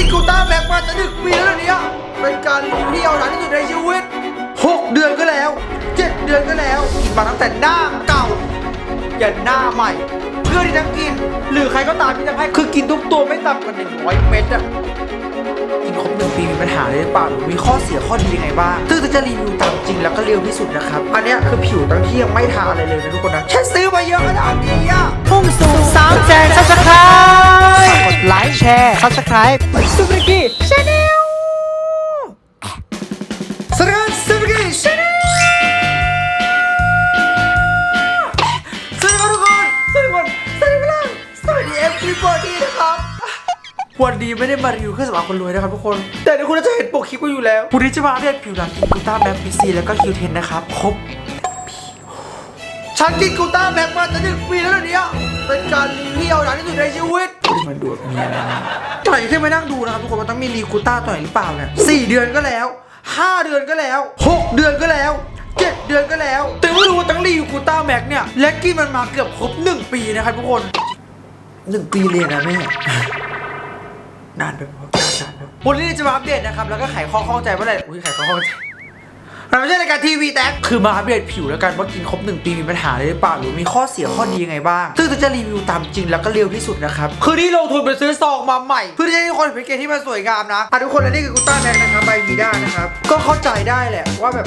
กินกูต้าแม็กมาจะหนึ่งปีแล้วเนี่ยเป็นการรีวิวที่ยาวนานที่สุดในชีวิตหกเดือนก็แล้วเจ็ดเดือนก็แล้วกินมาตั้งแต่หน้าเก่ายันหน้าใหม่ เพื่อที่จะกิน หรือใครก็ตามที่จะให้คือกินทุกตัวไม่ต่ำกว่าหนึ่งร้อยเม็ดอะกินครบหนึ่งปีมีปัญหาเลยหรือเปล่าหรือมีข้อเสียข้อดียังไงบ้างซึ่งจะรีวิวตามจริงแล้วก็เร็วที่สุดนะครับ อันนี้คือผิวตั้งที่ยังไม่ทาอะไรเลยนะทุกคนนะแค่ซื้อมาเยอะขนาดนี้อะ ร์ซับสไครต์ซูเปอร์กี้ชาแนลสวัสดีครับสวัสดีครับชาแนลสวัสดีครับทุกคนสวัสดีคนสวัสดีเวลาสวัสดีเอฟพีบอดี้นะครับวันนี้ไม่ได้มารีวิวเครื่องสำอางคนรวยนะครับทุกคน แต่เดี๋ยวคุณน่าจะเห็นปกคลิปก็อยู่แล้ววันนี้จะมาอัปเดตผิวหนังกินกูต้าแม็กพีซีแล้วก็คิวเทนนะครับครบ ฉันกินกูต้าแม็กมาจะหนึ่งปีแล้วเนี่ยเป็นการรีวิวที่ยาวนานที่สุดในชีวิตมันดูดเมียนะตอนไหนที่ไม่นั่งดูนะครับทุกคนมันต้องมีรีกูต้าตัวไหรือเปล่าเนี่ยสี่เดือนก็แล้วห้าเดือนก็แล้วหกเดือนก็แล้วเจ็ดเดือนก็แล้ว แต่ไม่รู้ว่าตั้งรีวิวกูต้าแม็กเนี่ยและกินมันมาเกือบครบหนึ่งปีนะครับทุกคนหนึ่งปีเลยนะแม่นานไปปะนานานไปวันนี้จะมาอัปเดตนะครับแล้วก็ไขข้อข้องใจว่อะไรอุ้ยไขข้อข้องใจ มันไม่ใช่รายการทีวีแต่คือมาอัปเดตผิวแล้วกันว่ากินครบหนึ่งปีมีปัญหาอะไรหรือเปล่าหรือมีข้อเสียข้อดียังไงบ้าง ซึ่งจะรีวิวตามจริงแล้วก็เร็วที่สุดนะครับคือที่ลงทุนไปซื้อซองมาใหม่ เพื่อที่จะให้ทุกคนเห็นแพ็กเกจที่มันสวยงามนะอะทุกคนและนี่คือกูต้าแม็กนะครับใบมีด้านะครับก็เข้าใจได้แหละว่าแบบ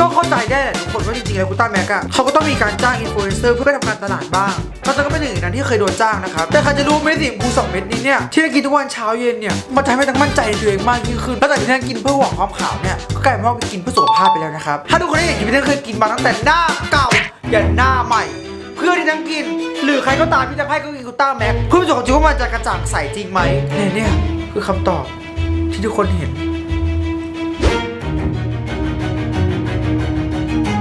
ก็เข้าใจได้แหละทุกคนว่าจริงๆแล้วกูต้าแม็กอะเขาก็ต้องมีการจ้างอินฟลูเอนเซอร์เพื่อไปทำการตลาดบ้างเพราะฉะก็เป็นหนึ่งในนั้นที่เคยโดนจ้างนะครับแต่ใครจะรู้เม็ดสีชมพูสองเม็ดนี้เนี่ยที่ได้กินทุกวันเช้าเย็นเนี่ยมันทำให้ทั้งมั่นใจในตัวเองมากยิ่งขึ้นแล้วจากที่ท่านกินเพื่อหวังความขาวเนี่ยก็กลายเป็นว่าไปกินเพื่อสุขภาพไปแล้วนะครับถ้าทุกคนได้เห็นคลิปที่ท่านเคยกินมาตั้งแต่หน้าเก่ายันหน้าใหม่เพื่อที่ทั้งกิน หรือใครก็ตามที่จะให้ก็กินกูต้าแม็กเพื่อพิสูจน์ความจริงว่ามันจะกระจ่างใสจริงไหมเนี่ยเนี่ยคือคำตอบที่ทุกคนเห็น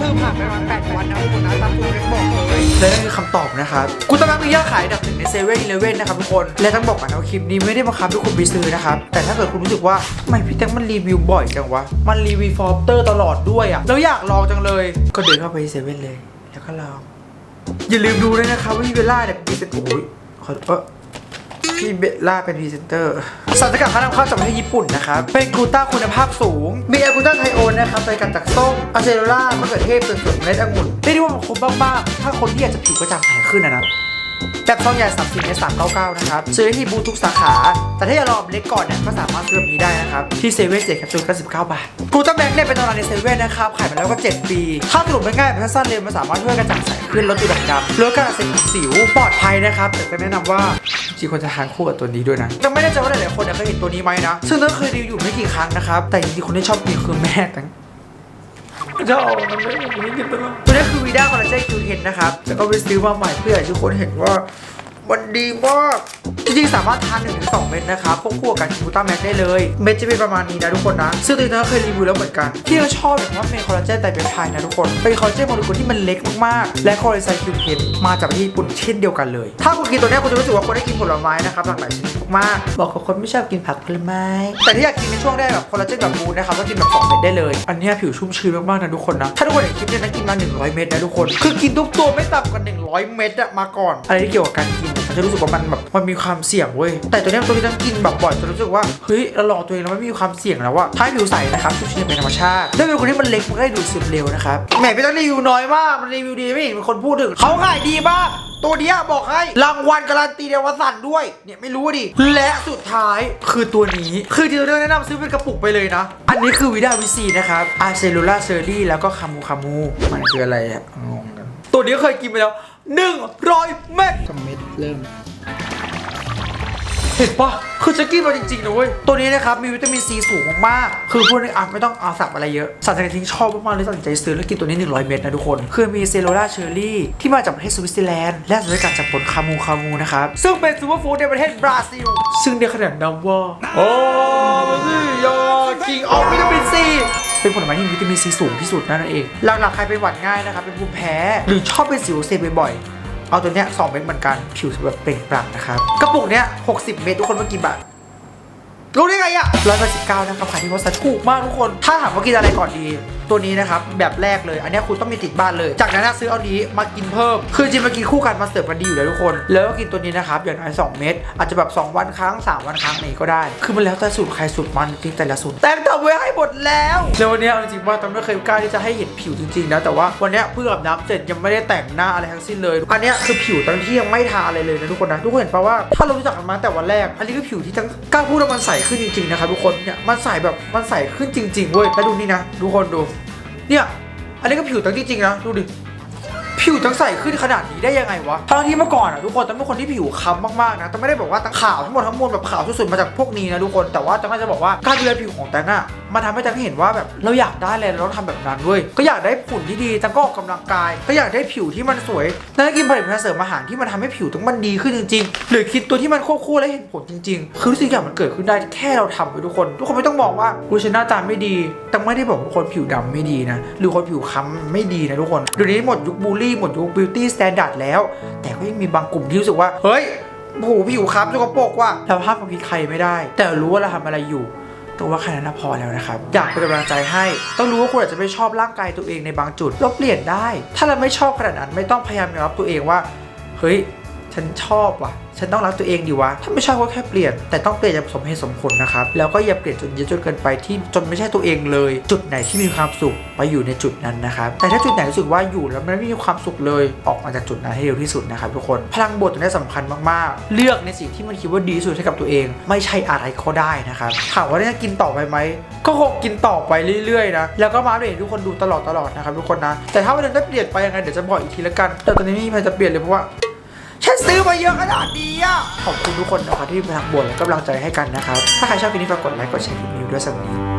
เพิ่งผ่านไปประมาณ8วันนะทุกคนนะตามตัวเล็กบอกเลยและนั่นคือคำตอบนะครับกูต้าแม็กมียอดขายอันดับหนึ่งในเซเว่นอีเลเว่นนะครับทุกคนและต้องบอกก่อนนะว่าคลิปนี้ไม่ได้บังคับให้คุณไปซื้อนะครับแต่ถ้าเกิดคุณรู้สึกว่าทำไมพี่แจ็คมันรีวิวบ่อยจังวะมันรีวิวฟอร์เตอร์ตลอดด้วยอะแล้วอยากลองจังเลย ก็เดินเข้าไปเซเว่นเลย แล้วก็ลองอย่าลืมดูด้วยนะครับว่าพี่เบลล่าเนี่ยพรีเซนต์โอ้ยขอ พี่เบลล่าเป็นพรีเซนเตอร์สารสกัดเขานำเข้าจากประเทศญี่ปุ่นนะครับ เป็นกูต้าคุณภาพสูง มีแอลกูต้าไทโอนนะครับสกัดจากส้มอะเซโรล่ามะเขือเทศเป็นส่วนเมล็ดองุ่นเรียกได้ว่ามันครบมากๆถ้าคนที่อยากจะผิวกระจ่างใสขึ้นนะนะแบบซองใหญ่30ใน399 นะครับ ซื้อได้ที่บูธทุกสาขา แต่ถ้าอยากลองเล็กก่อนเนี่ยก็สามารถซื้อแบบนี้ได้นะครับ ที่เซเว่นเจ็ดแคปซูล99 บาท กูต้าแบงค์เนี่ยเป็นตำนานในเซเว่นนะครับ ขายมาแล้วก็ 7 ปี ถ้าสรุปง่ายๆแบบสั้นๆเลยมันสามารถช่วยกระจ่างใสขึ้นลดจุดด่างดำลดการอักเสบของสิวปลอดภัยนะครับ แต่ก็แนะนำว่า จริงๆควรจะทานคู่กับตัวนี้ด้วยนะยังไม่แน่ใจว่าหลายๆคนเนี่ยเคยเห็นตัวนี้ไหมนะ ซึ่งเธอเคยรีวิวอยู่ไม่กี่ครั้งนะครับ แต่จริงๆคนที่ชอบกินคือแม่ตั้งจะเอามันไม่ไม่กินตลอดตัวนี้คือวีด้าคอลลาเจนคิวเทนนะครับแล้วก็ไปซื้อมาใหม่เพื่อให้ทุกคนเห็นว่ามันดีมาก จริงๆ สามารถทาน1-2ถึงเม็ดนะครับพวกคู่กับกินกูต้าแม็กได้เลย เม็ดจะเป็นประมาณนี้นะทุกคนนะ ซึ่งตัวนี้ก็เคยรีวิวแล้วเหมือนกัน ที่เราชอบแบบว่าเป็นคอลลาเจนไตรเปปไทด์นะทุกคน เป็นคอลลาเจนโมเลกุลที่มันเล็กมากๆ และคอลลาเจนคิวเทนมาจากประเทศญี่ปุ่นเช่นเดียวกันเลย ถ้าคุณกินตัวเนี้ยคุณจะรู้สึกว่าคุณได้กินผลไม้นะครับหลากหลายชนิดมากๆบอกกับคนไม่ชอบกินผักผลไม้ แต่ที่อยากกินในช่วงแรกแบบคอลลาเจนแบบบูนนะครับก็กินแบบ2เม็ดได้เลย อันเนี้ยผิวชุ่มชื้นมากๆนะทุกคนนะ ถ้าทุกคนเห็นคลิปเนี้ยนะกินมา 100 เม็ดนะทุกคน คือกินทุกตัวไม่ต่ำกว่า 100 เม็ดอะมาก่อน อะไรที่เกี่ยวกับการกิน มันจะรู้สึกว่ามันแบบมันมีความเสี่ยงเว้ยแต่ตัวนี้ตัวที่ต้องกินแบบบ่อยจนรู้สึกว่าเฮ้ยเราลองตัวเองแล้วมันไม่มีความเสี่ยงแล้วว่าถ้าผิวใสนะครับทุชิเป็นธรรมชาติด้วยเป็นคนที่มันเล็กมันก็ได้ดูดซึมเร็วนะครับแหมพี่ต้องรีวิวน้อยมากมันรีวิวดีไม่เห็นมีคนพูดถึงเขาขายดีมากตัวเนี้ยบอกให้รางวัลการันตีเดวสันด้วยเนี่ยไม่รู้ดิและสุดท้ายคือตัวนี้คือที่เราแนะนำซื้อเป็นกระปุกไปเลยนะ อันนี้คือวิดาวิซีนะครับอาเซลูล่าเซอรี่แล้วก็คามูคามูมันคืออะไรอะงงกันตัวนี้เคยกินไปแล้ว 100 เม็ดคอมเมนต์เริ่ม เห็นปะคือจะกินมาจริงๆนะเว้ย ตัวนี้นะครับ มีวิตามินซีสูงมากๆคือพูดในอะไม่ต้องเอาสับอะไรเยอะสารสกัดทิ้งชอบมากๆเลยตัดสินใจซื้อแล้วกินตัวนี้ 100 เม็ดนะทุกคน คือมีเซโรล่าเชอร์รี่ ที่มาจากประเทศสวิตเซอร์แลนด์ และสารสกัดจากผลคามูคามูนะครับ ซึ่งเป็นซูเปอร์ฟู้ดในประเทศบราซิล ซึ่งได้ขนาดนามว่าโอ้ยอคิงออฟวิตามินซี เป็นผลไม้ที่มีวิตามินซีสูงที่สุดนั่นเอง หลักๆใครเป็นหวัดง่ายนะครับเป็นภูมิแพ้ หรือชอบเป็นสิวเซบบ่อยๆ เอาตัวเนี้ย2เม็ดเหมือนกัน ผิวแบบเปล่งปลั่งนะครับ กระปุกเนี้ย60เม็ดทุกคนมากี่บาทรู้ได้ไงอะร้อยแปดสิบเก้านะครับขายที่วัสดุถูกมากทุกคน ถ้าถามว่ากินอะไรก่อนดี ตัวนี้นะครับแบบแรกเลย อันนี้คุณต้องมีติดบ้านเลย จากนั้นซื้อเอานี้มากินเพิ่ม คือจริงมากินคู่กันมาเสิร์ฟกันดีอยู่แล้วทุกคน แล้วก็กินตัวนี้นะครับอย่างน้อย2เม็ดอาจจะแบบ 2 วันครั้ง 3 วันครั้งนี้ก็ได้ คือมันแล้วแต่สูตรใครสูตรมันจริงแต่ละสูตรแต่งทำไว้ให้หมดแล้วแล้ววันนี้เอาจริงว่าตอนไม่เคยกล้าที่จะให้เห็นผิวจริงๆนะแต่ว่าวันนี้เพิ่งอาบน้ำเสร็จยังไม่ได้แต่งหน้าอะไรทั้งสิ้นเลย อันนี้คือผิวตอนที่ยังไม่ทาอะไรเลยนะทุกคนนะทุกคนเห็นปะว่าถ้าเรารู้จักกันมาแต่วันแรก อันนี้คือผิวที่ทั้งกล้าพูดว่ามันใสขึ้นจริงๆนะครับทุกคนเนี่ยมันใสแบบมันใสขึ้นจริงๆเว้ยแล้วดูนี่นะทุกคนดู เนี่ย อันนี้ก็ผิวตังจริงๆนะ ดูดิ ผิวตั้งใสขึ้นขนาดนี้ได้ยังไงวะทั้งที่เมื่อก่อนอะทุกคนต้องเป็นคนที่ผิวค้ำมากๆนะแต่ไม่ได้บอกว่าตั้งขาวทั้งหมดทั้งมวลแบบขาวสุดๆมาจากพวกนี้นะทุกคนแต่ว่าจะก็จะบอกว่าการดูแลผิวของแตงอะมันทำให้แตงเห็นว่าแบบเราอยากได้อะไรเราต้องทำแบบนั้นเว้ยก็อยากได้หุ่นที่ดีแตงก็ออกกำลังกาย ก็อยากได้ผิวที่มันสวยนั่นกินผลิตภัณฑ์เสริมอาหารที่มันทำให้ผิวต้องมันดีขึ้นจริงๆ หรือคิดตัวที่มันควบคู่และเห็นผลจริง ๆ คือสิ่งอย่างมันเกิดขึ้นได้แค่เราทำไปทุกคน ทุกคนไม่ต้องบอกว่ากูฉันหน้าตาไม่ดีแต่ไม่ได้บอกว่าคนผิวดำไม่ดีนะหรือคนผิวค้ำไม่ดีนะทุกคนเดี๋ยวนี้หมดยุคบูลลี่หมดยุคบิวตี้สแตนดาร์ดแล้ว แต่ก็ยังมีบางกลุ่มที่รู้สึกว่า เฮ้ยโอ้โหผิวค้ำสกปรกว่ะเราห้ามความคิดใครไม่ได้ แต่รู้ว่าเราทำอะไรอยู่ตัว่าแค่นั้นพอแล้วนะครับ อยากเป็นกำลังใจให้ ต้องรู้ว่าคุณอาจจะไม่ชอบร่างกายตัวเองในบางจุดเราเปลี่ยนได้ ถ้าเราไม่ชอบขนาดนั้นไม่ต้องพยายามยอมรับตัวเองว่า เฮ้ย ฉันชอบว่ะ ฉันต้องรักตัวเองดีวะ ถ้าไม่ชอบก็แค่เปลี่ยน แต่ต้องเปลี่ยนอย่างสมเหตุสมผลนะครับ แล้วก็อย่าเปลี่ยนจนเยอะจนเกินไปที่จนไม่ใช่ตัวเองเลย จุดไหนที่มีความสุขไปอยู่ในจุดนั้นนะครับ แต่ถ้าจุดไหนรู้สึกว่าอยู่แล้วมันไม่มีความสุขเลย ออกมาจากจุดนั้นให้เร็วที่สุดนะครับทุกคน พลังบวกตรงนี้สำคัญมากๆ เลือกในสิ่งที่มันคิดว่าดีที่สุดให้กับตัวเอง ไม่ใช่อะไรก็ได้นะครับ ถามว่าจะกินต่อไปไหม ก็คงกินต่อไปเรื่อยๆนะ แล้วก็มาอัปเดตทุกคนดูตลอดตลอดๆนะครับทุกคนนะ แต่ถ้าวันนึงได้เปลี่ยนไปยังไงเดี๋ยวจะบอกอีกทีละกัน แต่ตอนนี้ไม่มีใครจะเปลี่ยนเลยเพราะว่า ฉันซื้อมาเยอะขนาดนี้อะ ขอบคุณทุกคนนะครับที่เป็นทางบวกและกำลังใจให้กันนะครับ ถ้าใครชอบคลิปนี้ฝากกดไลค์ กดแชร์คลิปนี้ด้วยสักนิด